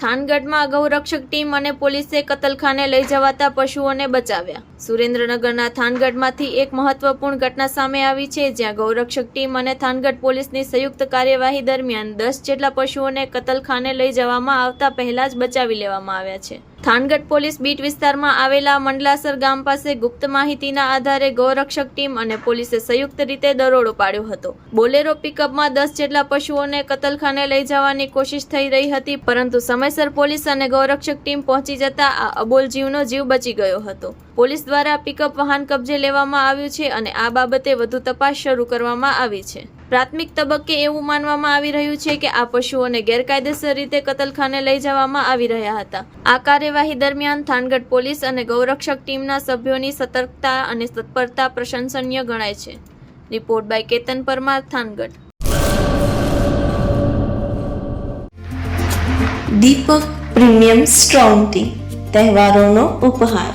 થાનગઢમાં ગૌરક્ષક team અને પોલીસે કતલખાને લઈ જવાતા પશુઓને બચાવ્યા. સુરેન્દ્રનગરના થાનગઢમાંથી એક મહત્વપૂર્ણ ઘટના સામે આવી છે, જ્યાં ગૌરક્ષક ટીમ અને થાનગઢ પોલીસની સંયુક્ત કાર્યવાહી દરમિયાન દસ જેટલા પશુઓને કતલખાને લઈ જવામાં આવતા પહેલા જ બચાવી લેવામાં આવ્યા છે. થાનગઢ પોલીસ બીટ વિસ્તારમાં આવેલા મંડલાસર ગામ પાસે ગુપ્ત માહિતીના આધારે ગૌરક્ષક ટીમ અને પોલીસે સંયુક્ત રીતે દરોડો પાડ્યો હતો. બોલેરો પિકઅપમાં દસ જેટલા પશુઓને કતલખાને લઈ જવાની કોશિશ થઈ રહી હતી, પરંતુ સમયસર પોલીસ અને ગૌરક્ષક ટીમ પહોંચી જતા આ અબોલ જીવનો જીવ બચી ગયો હતો. પોલીસ દ્વારા પિકઅપ વાહન કબજે લેવામાં આવ્યું છે અને આ બાબતે વધુ તપાસ શરૂ કરવામાં આવી છે. પ્રાથમિક તબક્કે એવું માનવામાં આવી રહ્યું છે કે આ પશુઓને ગેરકાયદેસર રીતે કતલખાને લઈ જવામાં આવી રહ્યા હતા. આ કાર્યવાહી દરમિયાન થાનગઢ પોલીસ અને ગૌરક્ષક ટીમના સભ્યોની સતર્કતા અને તત્પરતા પ્રશંસનીય ગણાય છે. Report by Ketan Parmar, Thangadh. Deepak premium strong tea તહેવારોનો Uphaar.